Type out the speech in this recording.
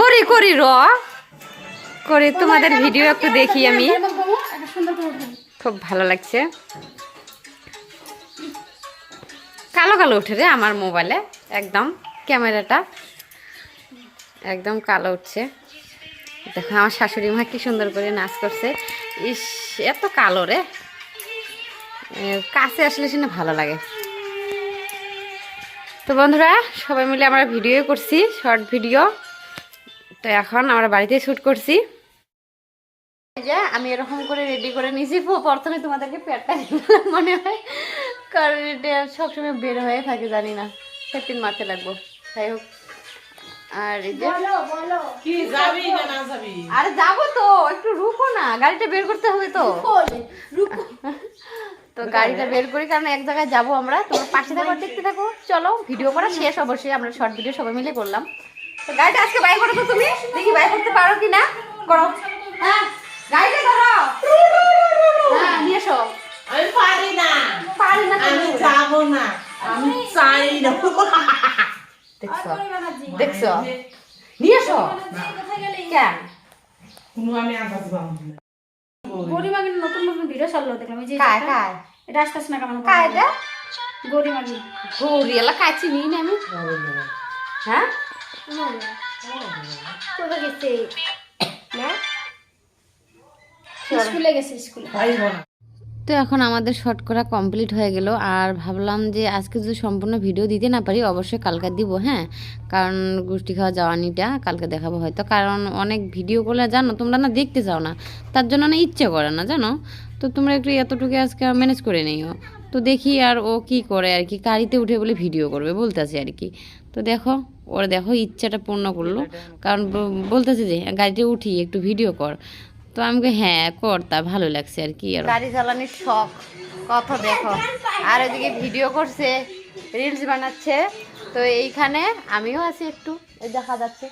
কর করি র। করি তোমাদের ভিডিও একটু দেখি আমি। খুব ভালো লাগছে। কালো কালো উঠে রে আমার মোবাইলে একদম। ক্যামেরাটা একদম কালো উঠছে। দেখো আমার শাশুড়ি মা কি সুন্দর করে নাচ করছে। ইস এত কালো রে। কাছে আসলে শুনে ভালো লাগে। তো বন্ধুরা সবাই মিলে আমরা ভিডিও করছি শর্ট ভিডিও তো এখন আমরা বাড়িতে শ্যুট করছি। যে আমি এরকম করে রেডি করে নিয়েছি। প্রথমে তোমাদেরকে পেটটা মনে হয় কারণ এটা সবসময় বের হয়ে থাকে জানি না। সেদিন মারতে লাগবো। যাই হোক। আর এই যে বলো বলো। কি যাবি না না যাবি? আরে যাব তো একটু রুকো না গাড়িটা বের করতে হবে তো। তো গাড়িটা বের করি কারণ এক জায়গায় যাব আমরা। তোমার পাশে থাকো দেখতে থাকো। চলো ভিডিও করা শেষ অবশ্যই। আমরা শর্ট ভিডিও সবাই মিলে করলাম। তো গাড়িটা আজকে বাই করো তো তুমি? দেখি বাই করতে পারো কি না করো। হ্যাঁ গাড়িটা ধরো। হ্যাঁ নিয়ে এসো। আমি পারি না। পারি না আমি তুমি। না। আমি চাই না। দেখছ? দেখছ? নিয়ে এসো। কেন কোনো আমি আন্দাজ পাবো না। গরিমা নতুন নতুন ভিডিও ছাড়লো দেখলাম এই যে কায় কায়? এটা আসতেছে না কেমন এটা? ঘুরি এলা না আমি? হ্যাঁ? কোথায় গেছে? না? স্কুলে গেছে স্কুলে। পাইব না তো এখন আমাদের শর্ট করা কমপ্লিট হয়ে গেল আর ভাবলাম যে আজকে যদি সম্পূর্ণ ভিডিও দিতে না পারি অবশ্যই কালকে দিব হ্যাঁ? কারণ গুষ্টি খাওয়া যাওয়ানিটা কালকে দেখাবো হয়তো কারণ অনেক ভিডিও করলে জানো তোমরা না দেখতে চাও না তার জন্য না ইচ্ছে করে না জানো? তো তোমরা একটু এতটুকু আজকে ম্যানেজ করে নিও। তো দেখি আর ও কি করে আর কি গাড়িতে উঠে বলে ভিডিও করবে বলতেছে আর কি। তো দেখো ওর দেখো ইচ্ছাটা পূর্ণ করল। কারণ বলতেছে যে গাড়িতে উঠি একটু ভিডিও কর। তো আমি বলি, হ্যাঁ কর তা ভালো লাগছে আর কি। আর গাড়ি চালানোর শখ কথা দেখো। আর ওদিকে ভিডিও করছে রিলস বানাচ্ছে। তো এইখানে আমিও আছি একটু দেখা যাচ্ছে।